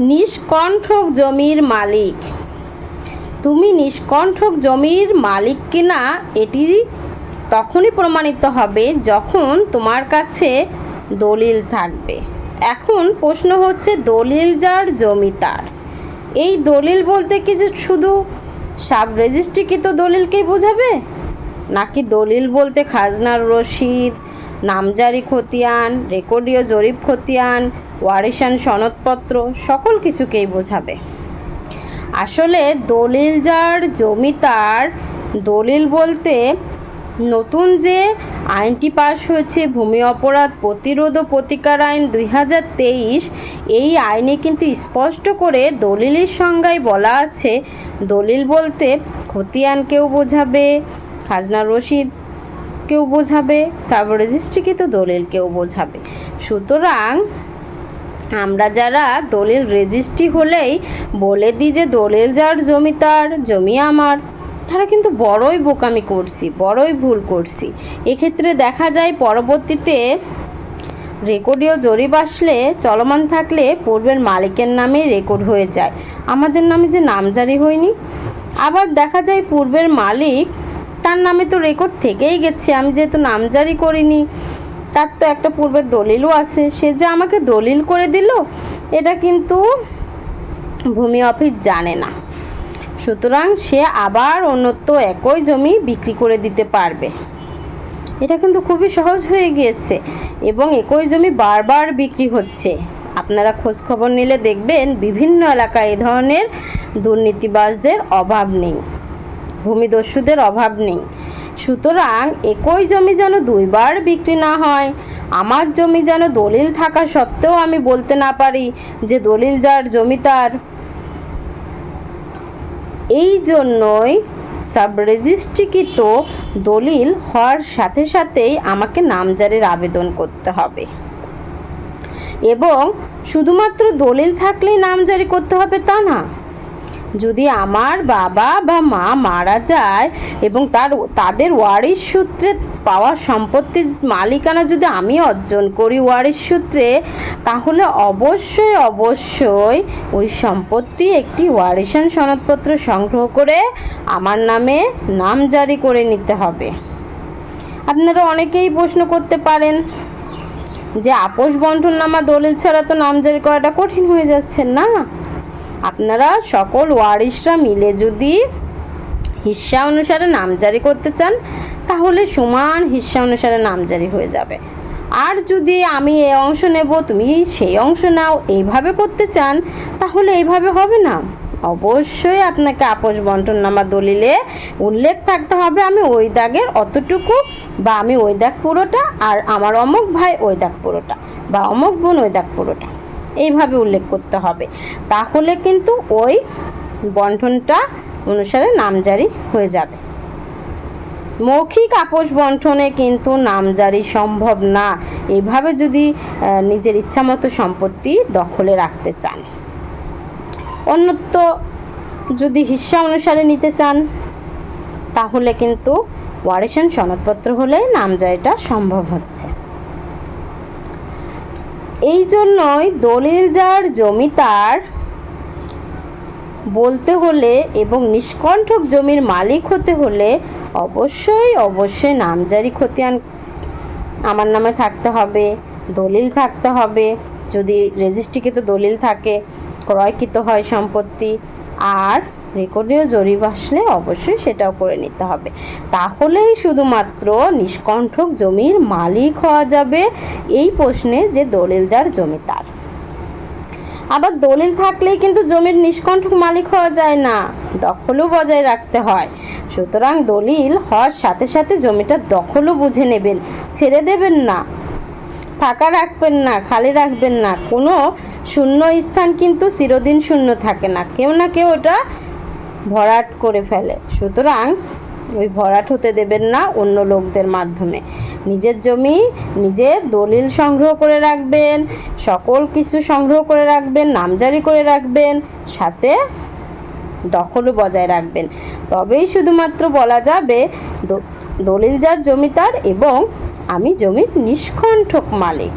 নিষ্কণ্ঠক জমির মালিক। তুমি নিষ্কণ্ঠক জমির মালিক কিনা, এটি তখনই প্রমাণিত হবে যখন তোমার কাছে দলিল থাকবে। এখন প্রশ্ন হচ্ছে, দলিল যার, জমি তার। এই দলিল বলতে কি যে শুধু সাব রেজিস্ট্রিকৃত দলিলকেই বোঝাবে? নাকি দলিল বলতে খাজনার রসিদ, নামজারি খতিয়ান, রেকর্ডীয় জরিপ খতিয়ান ওয়ারিশান সনদপত্র সকল কিছুকেই বোঝাবে। আসলে দলিল যার, জমি তার, দলিল বলতে নতুন যে আইনটি পাশ হয়েছে, ভূমি অপরাধ প্রতিরোধ ও প্রতিকার আইন দুই হাজার তেইশ, এই আইনে কিন্তু স্পষ্ট করে দলিলের সংজ্ঞায় বলা আছে, দলিল বলতে খতিয়ানকেও বোঝাবে, খাজনা রসিদ কেউ বোঝাবে, সাব রেজিস্ট্রিকৃত দলিলকেও বোঝাবে। সুতরাং আমরা যারা দলিল রেজিস্ট্রি হলেই বলে দিই যে দলিল যার জমি তার, জমি আমার। তারা কিন্তু বড়ই বোকামি করছি, বড়ই ভুল করছি। এক্ষেত্রে দেখা যায় পরবর্তীতে রেকর্ডীয় জরিপ আসলে চলমান থাকলে পূর্বের মালিকের নামে রেকর্ড হয়ে যায়। আমাদের নামে যে নামজারি হয়নি। আবার দেখা যায় পূর্বের মালিক, তার নামে তো রেকর্ড থেকেই গেছে। আমি যেহেতু নামজারি করিনি তার তো একটা পূর্বের দলিলও আছে। সে যে আমাকে দলিল করে দিল, এটা কিন্তু ভূমি অফিস জানে না। সুতরাং সে আবার অন্যত্র একই জমি বিক্রি করে দিতে পারবে। এটা কিন্তু খুবই সহজ হয়ে গিয়েছে এবং একই জমি বারবার বিক্রি হচ্ছে। আপনারা খোঁজ খবর নিলে দেখবেন বিভিন্ন এলাকায় এই ধরনের দুর্নীতিবাজদের অভাব নেই। ভূমিদস্যুদের অভাব নেই। সুতরাং একই জমি যেন দুইবার বিক্রি না হয়। আমার জমি যেন দলিল থাকা সত্ত্বেও আমি বলতে না পারি যে দলিল যার জমি তার। এই জন্যই সাব রেজিস্ট্রিকৃত দলিল হওয়ার সাথে সাথেই আমাকে নামজারির আবেদন করতে হবে। এবং শুধুমাত্র দলিল থাকলেই নামজারি করতে হবে তা না যদি আমার বাবা বা মা মারা যায় এবং তার, তাদের ওয়ারিশ সূত্রে পাওয়া সম্পত্তির মালিকানা যদি আমি অর্জন করি ওয়ারিশ সূত্রে, তাহলে অবশ্যই অবশ্যই ওই সম্পত্তি একটি ওয়ারিশান সনদপত্র সংগ্রহ করে আমার নামে নাম জারি করে নিতে হবে। আপনারা অনেকেই প্রশ্ন করতে পারেন যে, আপোষ বন্টননামা দলিল ছাড়া তো নামজারি করাটা কঠিন হয়ে যাচ্ছে, না? আপনারা সকল ওয়ারিশরা মিলে যদি হিস্সা অনুসারে নামজারি করতে চান, তাহলে সমান হিস্সা অনুসারে নামজারি হয়ে যাবে। আর যদি আমি এই অংশ নেব, তুমি সেই অংশ নাও। এইভাবে করতে চান, তাহলে এইভাবে হবে না। অবশ্যই আপনাকে আপোষ বন্টননামা দলিলে উল্লেখ থাকতে হবে, আমি ওই দাগের অতটুকু বা আমি ওই দাগ পুরোটা আর আমার অমুক ভাই ওই দাগ পুরোটা বা অমুক বোন ওই দাগ পুরোটা। এইভাবে উল্লেখ করতে হবে। তাহলে কিন্তু ওই বন্টনটা অনুসারে নামজারি হয়ে যাবে। মৌখিক আপোষ বন্টনে কিন্তু নামজারি সম্ভব না। এইভাবে যদি নিজের ইচ্ছামতো সম্পত্তি দখলে রাখতে চান। অন্যত্র যদি হিস্সা অনুসারে নিতে চান, তাহলে কিন্তু ওয়ারেশন সনদপত্র হলে নামজারিটা সম্ভব হচ্ছে। এই জন্যই দলিল যার জমি তার বলতে হলে এবং নিষ্কণ্ঠক জমির মালিক হতে হলে অবশ্যই অবশ্যই নামজারি খতিয়ান আমার নামে থাকতে হবে, দলিল থাকতে হবে। যদি রেজিস্ট্রিকৃত দলিল থাকে, ক্রয়কৃত হয় সম্পত্তি। আর রেকর্ডীয় জরিপ আসলে অবশ্যই সেটাও করে নিতে হবে। তাহলেই শুধুমাত্র নিষ্কণ্ঠক জমির মালিক হওয়া যাবে এই প্রশ্নে যে দলিল যার জমি তার। আবার দলিল থাকলেই কিন্তু জমির নিষ্কণ্ঠক মালিক হওয়া যায় না, দখলও বজায় রাখতে হয়। সুতরাং দলিল হওয়ার সাথে সাথে জমিটা দখলও বুঝে নেবেন, ছেড়ে দেবেন না, ফাঁকা রাখবেন না, খালি রাখবেন না। কোনো শূন্য স্থান কিন্তু চিরদিন শূন্য থাকে না। কেউ না কেউ ওটা ভরাট করে ফেলে। সুতরাং ওই ভরাট হতে দেবেন না অন্য লোকদের মাধ্যমে। নিজের জমি নিজে দলিল সংগ্রহ করে রাখবেন, সকল কিছু সংগ্রহ করে রাখবেন, নামজারি করে রাখবেন, সাথে দখলও বজায় রাখবেন। তবেই শুধুমাত্র বলা যাবে দলিল যার জমিদার এবং আমি জমির নিষ্কণ্ঠক মালিক।